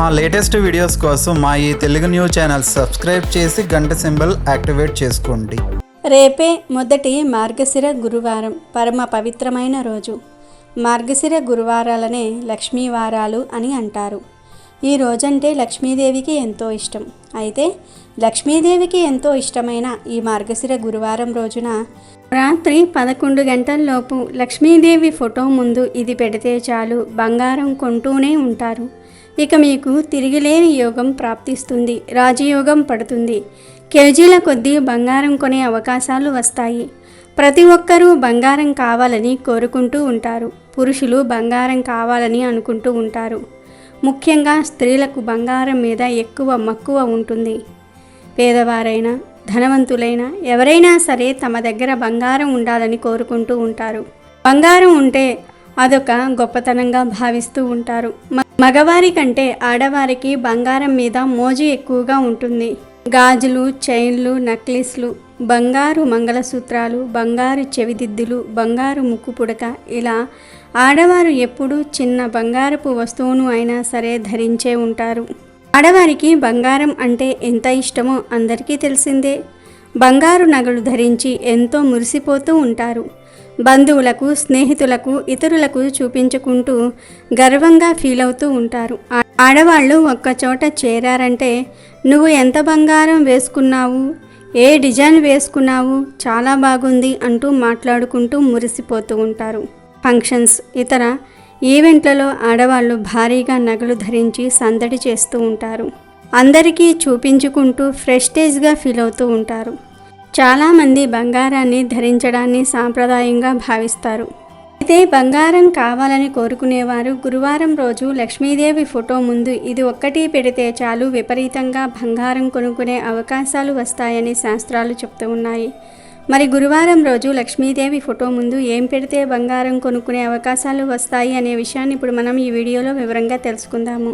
మా latest videos కోసం మా ఈ తెలుగు న్యూస్ ఛానల్ సబ్స్క్రైబ్ చేసి గంట సింబల్ యాక్టివేట్ చేసుకోండి. రేపే మొదటి మార్గశిర గురువారం పరమ పవిత్రమైన రోజు. మార్గశిర గురువారాలనే లక్ష్మీ వారాలు అని అంటారు. ఈ రోజంటే లక్ష్మీదేవికి ఎంతో ఇష్టం. అయితే లక్ష్మీదేవికి ఎంతో ఇష్టమైన ఈ మార్గశిర గురువారం రోజున రాత్రి పదకొండు గంటల్లోపు లక్ష్మీదేవి ఫోటో ముందు ఇది పెడితే చాలు బంగారం కొంటూనే ఉంటారు. ఇక మీకు తిరిగిలేని యోగం ప్రాప్తిస్తుంది రాజయోగం పడుతుంది. కేజీల కొద్దీ బంగారం కొనే అవకాశాలు వస్తాయి. ప్రతి ఒక్కరూ బంగారం కావాలని కోరుకుంటూ ఉంటారు. పురుషులు బంగారం కావాలని అనుకుంటూ ఉంటారు. ముఖ్యంగా స్త్రీలకు బంగారం మీద ఎక్కువ మక్కువ ఉంటుంది. పేదవారైనా ధనవంతులైనా ఎవరైనా సరే తమ దగ్గర బంగారం ఉండాలని కోరుకుంటూ ఉంటారు. బంగారం ఉంటే అదొక గొప్పతనంగా భావిస్తూ ఉంటారు. మగవారి కంటే ఆడవారికి బంగారం మీద మోజు ఎక్కువగా ఉంటుంది. గాజులు చైన్లు నక్లెస్లు బంగారు మంగళసూత్రాలు బంగారు చెవిదిద్దులు బంగారు ముక్కు పుడక ఇలా ఆడవారు ఎప్పుడూ చిన్న బంగారపు వస్తువును అయినా సరే ధరించే ఉంటారు. ఆడవారికి బంగారం అంటే ఎంత ఇష్టమో అందరికీ తెలిసిందే. బంగారు నగలు ధరించి ఎంతో మురిసిపోతూ ఉంటారు. బంధువులకు స్నేహితులకు ఇతరులకు చూపించుకుంటూ గర్వంగా ఫీల్ అవుతూ ఉంటారు. ఆడవాళ్ళు ఒక్కచోట చేరారంటే నువ్వు ఎంత బంగారం వేసుకున్నావు? ఏ డిజైన్ వేసుకున్నావు? చాలా బాగుంది అంటూ మాట్లాడుకుంటూ మురిసిపోతూ ఉంటారు. ఫంక్షన్స్ ఇతర ఈవెంట్లలో ఆడవాళ్ళు భారీగా నగలు ధరించి సందడి చేస్తూ ఉంటారు. అందరికీ చూపించుకుంటూ ఫ్రెస్టేజ్గా ఫీల్ అవుతూ ఉంటారు. చాలామంది బంగారాన్ని ధరించడాన్ని సాంప్రదాయంగా భావిస్తారు. అయితే బంగారం కావాలని కోరుకునేవారు గురువారం రోజు లక్ష్మీదేవి ఫోటో ముందు ఇది ఒక్కటి పెడితే చాలు విపరీతంగా బంగారం కొనుక్కునే అవకాశాలు వస్తాయని శాస్త్రాలు చెప్తూ ఉన్నాయి. మరి గురువారం రోజు లక్ష్మీదేవి ఫోటో ముందు ఏం పెడితే బంగారం కొనుక్కునే అవకాశాలు వస్తాయి అనే విషయాన్ని ఇప్పుడు మనం ఈ వీడియోలో వివరంగా తెలుసుకుందాము.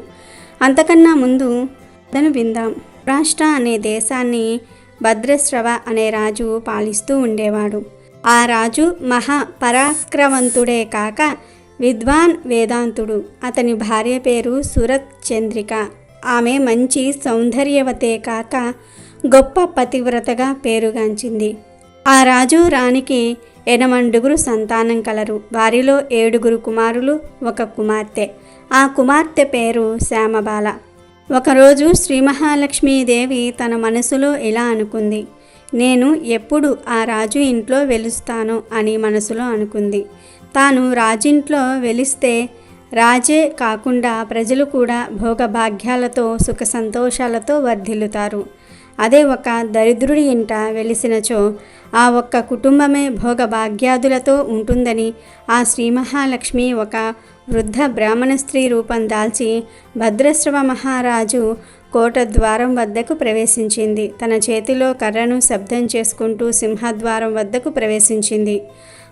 అంతకన్నా ముందు కథను విందాం. రాష్ట్ర అనే దేశాన్ని భద్రశ్రవ అనే రాజు పాలిస్తూ ఉండేవాడు. ఆ రాజు మహా పరాక్రమంతుడే కాక విద్వాన్ వేదాంతుడు. అతని భార్య పేరు సురత్ చంద్రిక. ఆమె మంచి సౌందర్యవతే కాక గొప్ప పతివ్రతగా పేరుగాంచింది. ఆ రాజు రాణికి ఎనమండుగురు సంతానం కలరు. వారిలో ఏడుగురు కుమారులు ఒక కుమార్తె. ఆ కుమార్తె పేరు శ్యామబాల. ఒకరోజు శ్రీ మహాలక్ష్మీదేవి తన మనసులో ఇలా అనుకుంది నేను ఎప్పుడు ఆ రాజు ఇంట్లో వెలుస్తాను అని మనసులో అనుకుంది. తాను రాజింట్లో వెలిస్తే రాజే కాకుండా ప్రజలు కూడా భోగభాగ్యాలతో సుఖ సంతోషాలతో వర్ధిల్లుతారు. అదే ఒక దరిద్రుడి ఇంట వెలిసినచో ఆ ఒక్క కుటుంబమే భోగభాగ్యాదులతో ఉంటుందని ఆ శ్రీ మహాలక్ష్మి ఒక వృద్ధ బ్రాహ్మణ స్త్రీ రూపం దాల్చి భద్రశ్రవ మహారాజు కోట ద్వారం వద్దకు ప్రవేశించింది. తన చేతిలో కర్రను శబ్దం చేసుకుంటూ సింహద్వారం వద్దకు ప్రవేశించింది.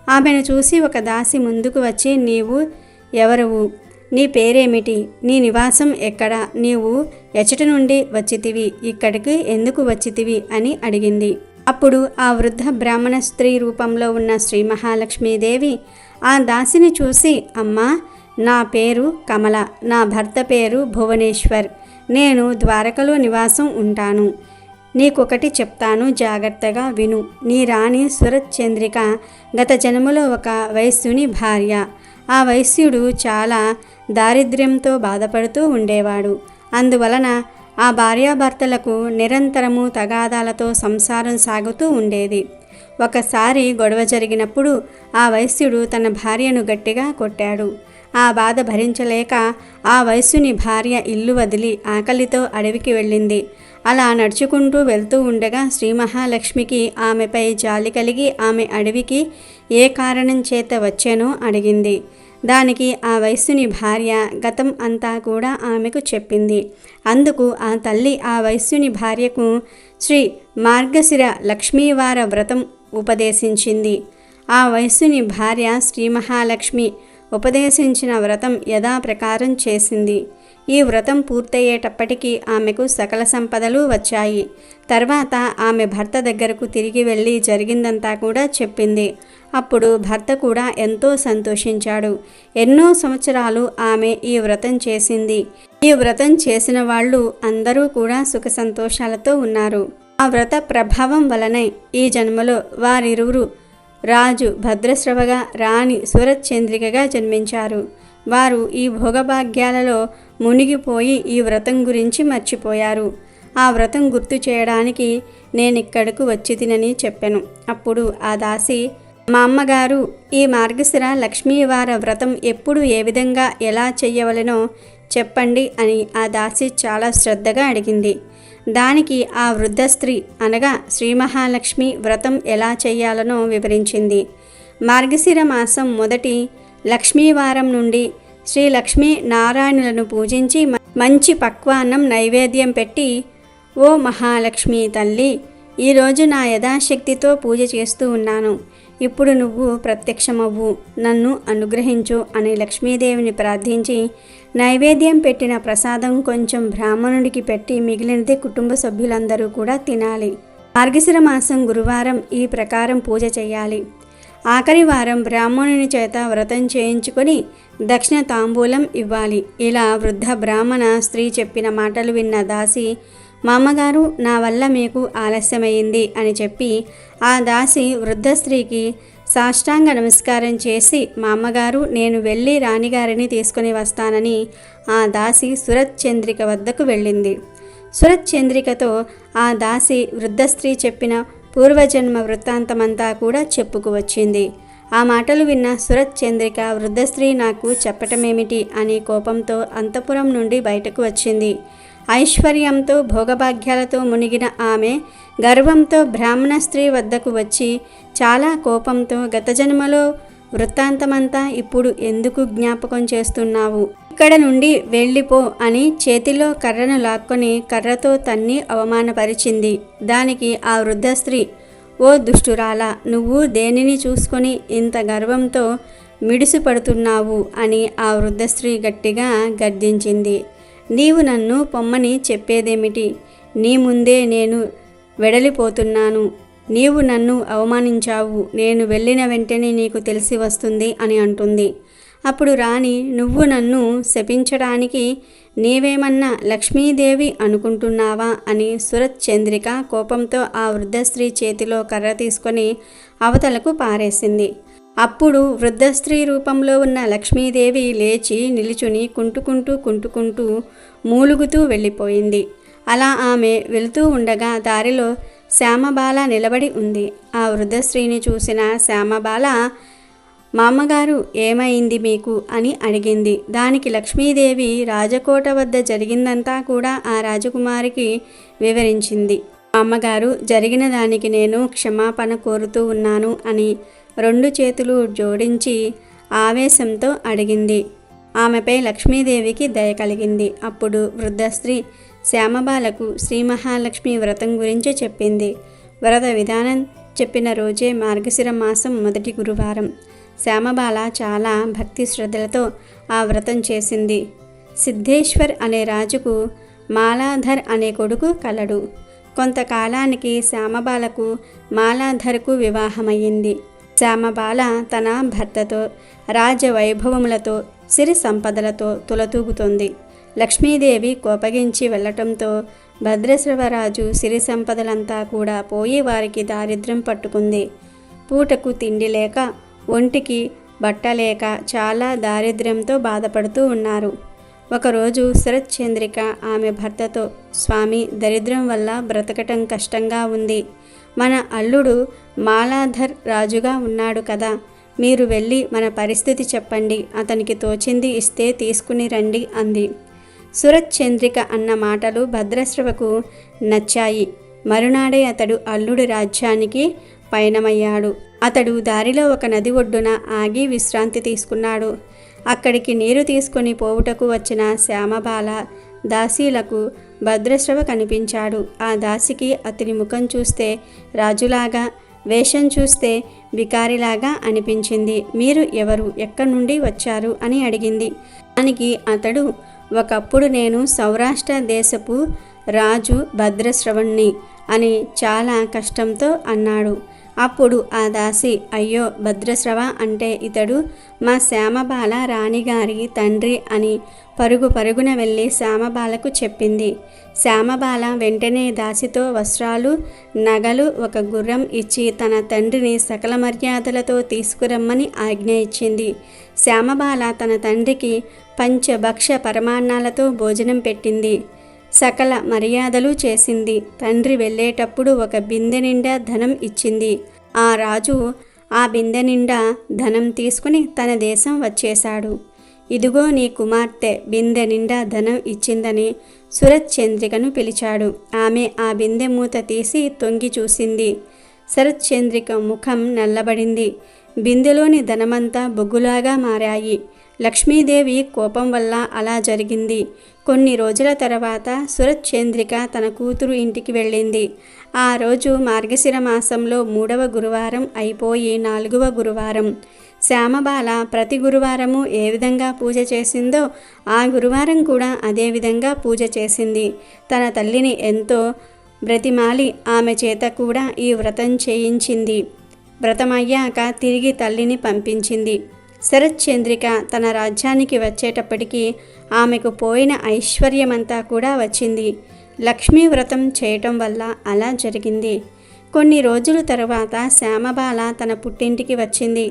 ఆమెను చూసి ఒక దాసి ముందుకు వచ్చి నీవు ఎవరువు? నీ పేరేమిటి? నీ నివాసం ఎక్కడ? నీవు ఎచట నుండి వచ్చితివి ఇక్కడికి ఎందుకు వచ్చితివి? అని అడిగింది. అప్పుడు ఆ వృద్ధ బ్రాహ్మణ స్త్రీ రూపంలో ఉన్న శ్రీ మహాలక్ష్మీదేవి ఆ దాసిని చూసి అమ్మా నా పేరు కమల నా భర్త పేరు భువనేశ్వర్. నేను ద్వారకలో నివాసం ఉంటాను. నీకొకటి చెప్తాను జాగ్రత్తగా విను. నీ రాణి సురత్ చంద్రిక గత జన్మలో ఒక వైశ్యుని భార్య. ఆ వైశ్యుడు చాలా దారిద్ర్యంతో బాధపడుతూ ఉండేవాడు. అందువలన ఆ భార్యాభర్తలకు నిరంతరము తగాదాలతో సంసారం సాగుతూ ఉండేది. ఒకసారి గొడవ జరిగినప్పుడు ఆ వైశ్యుడు తన భార్యను గట్టిగా కొట్టాడు. ఆ బాధ భరించలేక ఆ వయస్సుని భార్య ఇల్లు వదిలి ఆకలితో అడవికి వెళ్ళింది. అలా నడుచుకుంటూ వెళ్తూ ఉండగా శ్రీ మహాలక్ష్మికి ఆమెపై జాలి కలిగి ఆమె అడవికి ఏ కారణం చేత వచ్చానో అడిగింది. దానికి ఆ వయస్సుని భార్య గతం అంతా కూడా ఆమెకు చెప్పింది. అందుకు ఆ తల్లి ఆ వయస్సుని భార్యకు శ్రీ మార్గశిర లక్ష్మీవార వ్రతం ఉపదేశించింది. ఆ వయస్సుని భార్య శ్రీ మహాలక్ష్మి ఉపదేశించిన వ్రతం యథాప్రకారం చేసింది. ఈ వ్రతం పూర్తయ్యేటప్పటికీ ఆమెకు సకల సంపదలు వచ్చాయి. తర్వాత ఆమె భర్త దగ్గరకు తిరిగి వెళ్ళి జరిగిందంతా కూడా చెప్పింది. అప్పుడు భర్త కూడా ఎంతో సంతోషించాడు. ఎన్నో సంవత్సరాలు ఆమె ఈ వ్రతం చేసింది. ఈ వ్రతం చేసిన వాళ్ళు అందరూ కూడా సుఖ సంతోషాలతో ఉన్నారు. ఆ వ్రత ప్రభావం వలనే ఈ జన్మలో వారిరువురు రాజు భద్రశ్రవగా రాణి సురచంద్రికగా చంద్రికగా జన్మించారు. వారు ఈ భోగభాగ్యాలలో మునిగిపోయి ఈ వ్రతం గురించి మర్చిపోయారు. ఆ వ్రతం గుర్తు చేయడానికి నేనిక్కడకు వచ్చి తినని చెప్పాను. అప్పుడు ఆ దాసి మా అమ్మగారు ఈ మార్గశిర లక్ష్మీవార వ్రతం ఎప్పుడు ఏ విధంగా ఎలా చెయ్యవలెనో చెప్పండి అని ఆ దాసి చాలా శ్రద్ధగా అడిగింది. దానికి ఆ వృద్ధ స్త్రీ అనగా శ్రీ మహాలక్ష్మి వ్రతం ఎలా చేయాలనో వివరించింది. మార్గశిర మాసం మొదటి లక్ష్మీవారం నుండి శ్రీ లక్ష్మీ నారాయణులను పూజించి మంచి పక్వాన్నం నైవేద్యం పెట్టి ఓ మహాలక్ష్మి తల్లి ఈరోజు నా యథాశక్తితో పూజ చేస్తూ ఉన్నాను. ఇప్పుడు నువ్వు ప్రత్యక్షమవ్వు. నన్ను అనుగ్రహించు అని లక్ష్మీదేవిని ప్రార్థించి నైవేద్యం పెట్టిన ప్రసాదం కొంచెం బ్రాహ్మణుడికి పెట్టి మిగిలినది కుటుంబ సభ్యులందరూ కూడా తినాలి. మార్గశిర మాసం గురువారం ఈ ప్రకారం పూజ చేయాలి. ఆఖరి వారం బ్రాహ్మణుని చేత వ్రతం చేయించుకొని దక్షిణ తాంబూలం ఇవ్వాలి. ఇలా వృద్ధ బ్రాహ్మణ స్త్రీ చెప్పిన మాటలు విన్న దాసి మామగారు నా వల్ల మీకు ఆలస్యమైంది అని చెప్పి ఆ దాసి వృద్ధ స్త్రీకి సాష్టాంగ నమస్కారం చేసి మా అమ్మగారు నేను వెళ్ళి రాణిగారిని తీసుకుని వస్తానని ఆ దాసి సురత్ చంద్రిక వద్దకు వెళ్ళింది. సురత్ చంద్రికతో ఆ దాసి వృద్ధ స్త్రీ చెప్పిన పూర్వజన్మ వృత్తాంతమంతా కూడా చెప్పుకు వచ్చింది. ఆ మాటలు విన్న సురత్ చంద్రిక వృద్ధ స్త్రీ నాకు చెప్పటమేమిటి అనే కోపంతో అంతపురం నుండి బయటకు వచ్చింది. ఐశ్వర్యంతో భోగభాగ్యాలతో మునిగిన ఆమె గర్వంతో బ్రాహ్మణ స్త్రీ వద్దకు వచ్చి చాలా కోపంతో గత జన్మలో వృత్తాంతమంతా ఇప్పుడు ఎందుకు జ్ఞాపకం చేస్తున్నావు? ఇక్కడ నుండి వెళ్ళిపో అని చేతిలో కర్రను లాక్కొని కర్రతో తన్ని అవమానపరిచింది. దానికి ఆ వృద్ధ స్త్రీ ఓ దుష్టురాలా నువ్వు దేనిని చూసుకొని ఇంత గర్వంతో మిడిసిపడుతున్నావు? అని ఆ వృద్ధ స్త్రీ గట్టిగా గర్దించింది నీవు నన్ను పొమ్మని చెప్పేదేమిటి? నీ ముందే నేను వెడలిపోతున్నాను. నీవు నన్ను అవమానించావు. నేను వెళ్ళిన వెంటనే నీకు తెలిసి వస్తుంది అని అంటుంది. అప్పుడు రాణి నువ్వు నన్ను శపించడానికి నీవేమన్నా లక్ష్మీదేవి అనుకుంటున్నావా అని సురత్ చంద్రిక కోపంతో ఆ వృద్ధ స్త్రీ చేతిలో కర్ర తీసుకొని అవతలకు పారేసింది. అప్పుడు వృద్ధ స్త్రీ రూపంలో ఉన్న లక్ష్మీదేవి లేచి నిలుచుని కుంటుకుంటూ కుంటుకుంటూ మూలుగుతూ వెళ్ళిపోయింది. అలా ఆమె వెళుతూ ఉండగా దారిలో శ్యామబాల నిలబడి ఉంది. ఆ వృద్ధ స్త్రీని చూసిన శ్యామబాల మా అమ్మగారు ఏమైంది మీకు? అని అడిగింది. దానికి లక్ష్మీదేవి రాజకోట వద్ద జరిగిందంతా కూడా ఆ రాజకుమారికి వివరించింది. మా అమ్మగారు జరిగిన దానికి నేను క్షమాపణ కోరుతూ ఉన్నాను అని రెండు చేతులు జోడించి ఆవేశంతో అడిగింది. ఆమెపై లక్ష్మీదేవికి దయ కలిగింది. అప్పుడు వృద్ధ స్త్రీ శ్యామబాలకు శ్రీ మహాలక్ష్మి వ్రతం గురించి చెప్పింది. వ్రత విధానం చెప్పిన రోజే మార్గశిర మాసం మొదటి గురువారం. శ్యామబాల చాలా భక్తి శ్రద్ధలతో ఆ వ్రతం చేసింది. సిద్ధేశ్వర్ అనే రాజుకు మాలాధర్ అనే కొడుకు కలడు. కొంతకాలానికి శ్యామబాలకు మాలాధర్కు వివాహమయ్యింది. శ్యామబాల తన భర్తతో రాజవైభవములతో సిరి సంపదలతో తులతూగుతోంది. లక్ష్మీదేవి కోపగించి వెళ్ళటంతో భద్రశ్రవరాజు సిరి సంపదలంతా కూడా పోయి వారికి దారిద్ర్యం పట్టుకుంది. పూటకు తిండి లేక ఒంటికి బట్టలేక చాలా దారిద్ర్యంతో బాధపడుతూ ఉన్నారు. ఒకరోజు శరత్ చంద్రిక ఆమె భర్తతో స్వామి దరిద్రం వల్ల బ్రతకటం కష్టంగా ఉంది. మన అల్లుడు మాలాధర్ రాజుగా ఉన్నాడు కదా. మీరు వెళ్ళి మన పరిస్థితి చెప్పండి. అతనికి తోచింది ఇస్తే తీసుకుని రండి అంది. సురత్ చంద్రిక అన్న మాటలు భద్రశ్రవకు నచ్చాయి. మరునాడే అతడు అల్లుడి రాజ్యానికి పయనమయ్యాడు. అతడు దారిలో ఒక నది ఒడ్డున ఆగి విశ్రాంతి తీసుకున్నాడు. అక్కడికి నీరు తీసుకొని పోవుటకు వచ్చిన శ్యామబాల దాసీలకు భద్రశ్రవ కనిపించాడు. ఆ దాసికి అతని ముఖం చూస్తే రాజులాగా వేషం చూస్తే బికారిలాగా అనిపించింది. మీరు ఎవరు? ఎక్కడి నుండి వచ్చారు? అని అడిగింది. దానికి అతడు ఒకప్పుడు నేను సౌరాష్ట్ర దేశపు రాజు భద్రశ్రవణ్ణి అని చాలా కష్టంతో అన్నాడు. అప్పుడు ఆ దాసి అయ్యో భద్రశ్రవ అంటే ఇతడు మా శ్యామబాల రాణిగారి తండ్రి అని పరుగు పరుగున వెళ్ళి శ్యామబాలకు చెప్పింది. శ్యామబాల వెంటనే దాసితో వస్త్రాలు నగలు ఒక గుర్రం ఇచ్చి తన తండ్రిని సకల మర్యాదలతో తీసుకురమ్మని ఆజ్ఞ ఇచ్చింది. శ్యామబాల తన తండ్రికి పంచభక్ష పరమాన్నాలతో భోజనం పెట్టింది. సకల మర్యాదలు చేసింది. తండ్రి వెళ్ళేటప్పుడు ఒక బిందె నిండా ధనం ఇచ్చింది. ఆ రాజు ఆ బిందె నిండా ధనం తీసుకుని తన దేశం వచ్చేశాడు. ఇదిగో నీ కుమార్తె బిందె నిండా ధనం ఇచ్చిందని సురత్ చంద్రికను పిలిచాడు. ఆమె ఆ బిందె మూత తీసి తొంగి చూసింది. శరత్ చంద్రిక ముఖం నల్లబడింది. బిందెలోని ధనమంతా బొగ్గులాగా మారాయి. లక్ష్మీదేవి కోపం వల్ల అలా జరిగింది. కొన్ని రోజుల తర్వాత సురత్ చంద్రిక తన కూతురు ఇంటికి వెళ్ళింది. ఆ రోజు మార్గశిర మాసంలో మూడవ గురువారం అయిపోయి నాలుగవ గురువారం. శ్యామబాల ప్రతి గురువారము ఏ విధంగా పూజ చేసిందో ఆ గురువారం కూడా అదే విధంగా పూజ చేసింది. తన తల్లిని ఎంతో బ్రతిమాలి ఆమె చేత కూడా ఈ వ్రతం చేయించింది. వ్రతమయ్యాక తిరిగి తల్లిని పంపించింది. శరత్చంద్రిక తన రాజ్యానికి వచ్చేటప్పటికీ ఆమెకు పోయిన ఐశ్వర్యమంతా కూడా వచ్చింది. లక్ష్మీ వ్రతం చేయటం వల్ల అలా జరిగింది. కొన్ని రోజుల తరువాత శ్యామబాల తన పుట్టింటికి వచ్చింది.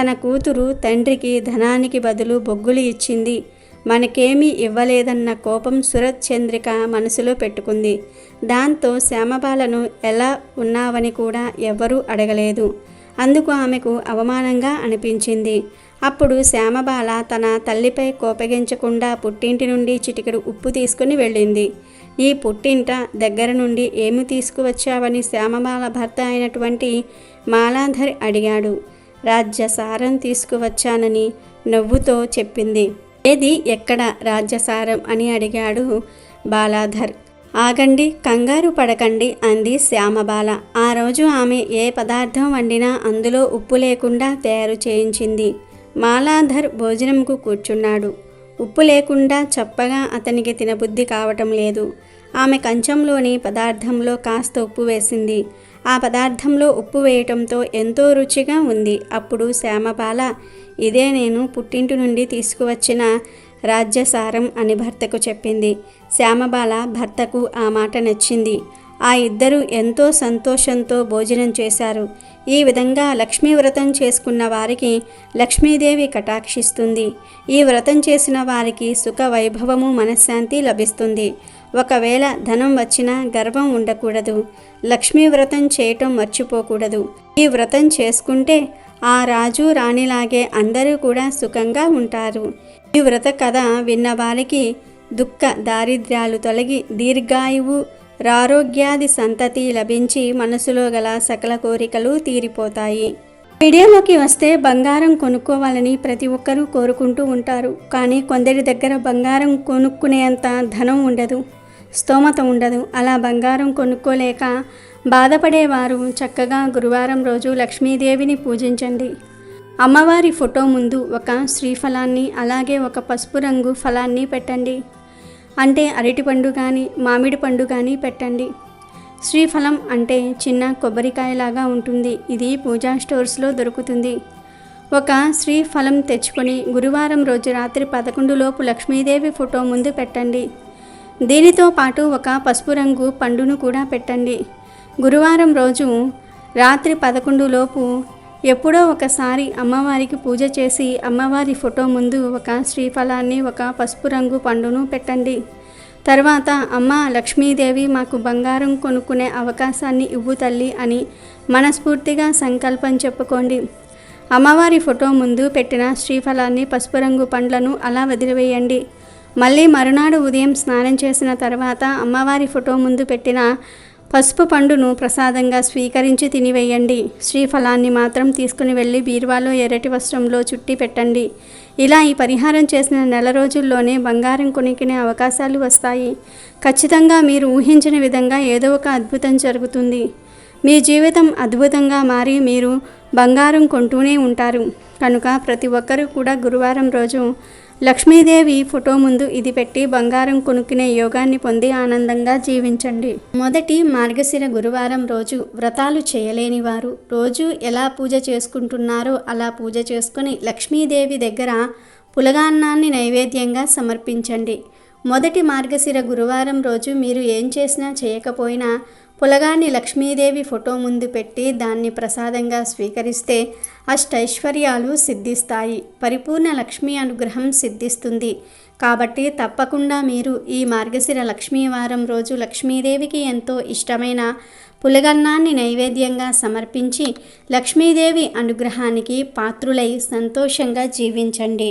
తన కూతురు తండ్రికి ధనానికి బదులు బొగ్గులు ఇచ్చింది. మనకేమీ ఇవ్వలేదన్న కోపం సురత్ చంద్రిక మనసులో పెట్టుకుంది. దాంతో శ్యామబాలను ఎలా ఉన్నావని కూడా ఎవ్వరూ అడగలేదు. అందుకు ఆమెకు అవమానంగా అనిపించింది. అప్పుడు శ్యామబాల తన తల్లిపై కోపగించకుండా పుట్టింటి నుండి చిటికెడు ఉప్పు తీసుకుని వెళ్ళింది. ఈ పుట్టింట దగ్గర నుండి ఏమి తీసుకువచ్చావని శ్యామబాల భర్త అయినటువంటి మాలాధర్ అడిగాడు. రాజ్యసారం తీసుకువచ్చానని నవ్వుతో చెప్పింది. ఏది ఎక్కడ రాజ్యసారం అని అడిగాడు బాలాధర్. ఆగండి కంగారు పడకండి అంది శ్యామబాల. ఆ రోజు ఆమె ఏ పదార్థం వండినా అందులో ఉప్పు లేకుండా తయారు చేయించింది. మాలాధర్ భోజనంకు కూర్చున్నాడు. ఉప్పు లేకుండా చప్పగా అతనికి తినబుద్ధి కావటం లేదు. ఆమె కంచంలోని పదార్థంలో కాస్త ఉప్పు వేసింది. ఆ పదార్థంలో ఉప్పు వేయటంతో ఎంతో రుచిగా ఉంది. అప్పుడు శ్యామబాల ఇదే నేను పుట్టింటి నుండి తీసుకువచ్చిన రాజ్యసారం అని భర్తకు చెప్పింది. శ్యామబాల భర్తకు ఆ మాట నచ్చింది. ఆ ఇద్దరు ఎంతో సంతోషంతో భోజనం చేశారు. ఈ విధంగా లక్ష్మీ వ్రతం చేసుకున్న వారికి లక్ష్మీదేవి కటాక్షిస్తుంది. ఈ వ్రతం చేసిన వారికి సుఖ వైభవము మనశ్శాంతి లభిస్తుంది. ఒకవేళ ధనం వచ్చినా గర్వం ఉండకూడదు. లక్ష్మీ వ్రతం చేయటం మర్చిపోకూడదు. ఈ వ్రతం చేసుకుంటే ఆ రాజు రాణిలాగే అందరూ కూడా సుఖంగా ఉంటారు. ఈ వ్రత కథ విన్న వారికి దుఃఖ దారిద్ర్యాలు తొలగి దీర్ఘాయువు రారోగ్యాది సంతతి లభించి మనసులో గల సకల కోరికలు తీరిపోతాయి. వీడియోలోకి వస్తే బంగారం కొనుక్కోవాలని ప్రతి ఒక్కరూ కోరుకుంటూ ఉంటారు. కానీ కొందరి దగ్గర బంగారం కొనుక్కునేంత ధనం ఉండదు స్తోమత ఉండదు. అలా బంగారం కొనుక్కోలేక బాధపడేవారు చక్కగా గురువారం రోజు లక్ష్మీదేవిని పూజించండి. అమ్మవారి ఫోటో ముందు ఒక శ్రీఫలాన్ని అలాగే ఒక పసుపు రంగు ఫలాన్ని పెట్టండి. అంటే అరటిపండు కానీ మామిడి పండు కానీ పెట్టండి. శ్రీఫలం అంటే చిన్న కొబ్బరికాయలాగా ఉంటుంది. ఇది పూజా స్టోర్స్లో దొరుకుతుంది. ఒక శ్రీఫలం తెచ్చుకొని గురువారం రోజు రాత్రి పదకొండు లోపు లక్ష్మీదేవి ఫోటో ముందు పెట్టండి. దీనితో పాటు ఒక పసుపు రంగు పండును కూడా పెట్టండి. గురువారం రోజు రాత్రి పదకొండు లోపు ఎప్పుడో ఒకసారి అమ్మవారికి పూజ చేసి అమ్మవారి ఫోటో ముందు ఒక శ్రీఫలాన్ని ఒక పసుపు రంగు పండును పెట్టండి. తర్వాత అమ్మ లక్ష్మీదేవి మాకు బంగారం కొనుక్కునే అవకాశాన్ని ఇవ్వు తల్లి అని మనస్ఫూర్తిగా సంకల్పం చెప్పుకోండి. అమ్మవారి ఫోటో ముందు పెట్టిన శ్రీఫలాన్ని పసుపు రంగు పండ్లను అలా వదిలివేయండి. మళ్ళీ మరునాడు ఉదయం స్నానం చేసిన తర్వాత అమ్మవారి ఫోటో ముందు పెట్టిన పసుపు పండును ప్రసాదంగా స్వీకరించి తినివేయండి. శ్రీఫలాన్ని మాత్రం తీసుకుని వెళ్ళి బీరువాలో ఎర్రటి వస్త్రంలో చుట్టి పెట్టండి. ఇలా ఈ పరిహారం చేసిన నెల రోజుల్లోనే బంగారం కొనికినే అవకాశాలు వస్తాయి. ఖచ్చితంగా మీరు ఊహించిన విధంగా ఏదో ఒక అద్భుతం జరుగుతుంది. మీ జీవితం అద్భుతంగా మారి మీరు బంగారం కొంటూనే ఉంటారు. కనుక ప్రతి ఒక్కరూ కూడా గురువారం రోజు లక్ష్మీదేవి ఫోటో ముందు ఇది పెట్టి బంగారం కొనుక్కునే యోగాన్ని పొంది ఆనందంగా జీవించండి. మొదటి మార్గశిర గురువారం రోజు వ్రతాలు చేయలేని వారు రోజు ఎలా పూజ చేసుకుంటున్నారో అలా పూజ చేసుకుని లక్ష్మీదేవి దగ్గర పులగాన్నాన్ని నైవేద్యంగా సమర్పించండి. మొదటి మార్గశిర గురువారం రోజు మీరు ఏం చేసినా చేయకపోయినా పులగాన్ని లక్ష్మీదేవి ఫోటో ముందు పెట్టి దాన్ని ప్రసాదంగా స్వీకరిస్తే అష్టైశ్వర్యాలు సిద్ధిస్తాయి. పరిపూర్ణ లక్ష్మీ అనుగ్రహం సిద్ధిస్తుంది. కాబట్టి తప్పకుండా మీరు ఈ మార్గశిర లక్ష్మీవారం రోజు లక్ష్మీదేవికి ఎంతో ఇష్టమైన పులగన్నాన్ని నైవేద్యంగా సమర్పించి లక్ష్మీదేవి అనుగ్రహానికి పాత్రులై సంతోషంగా జీవించండి.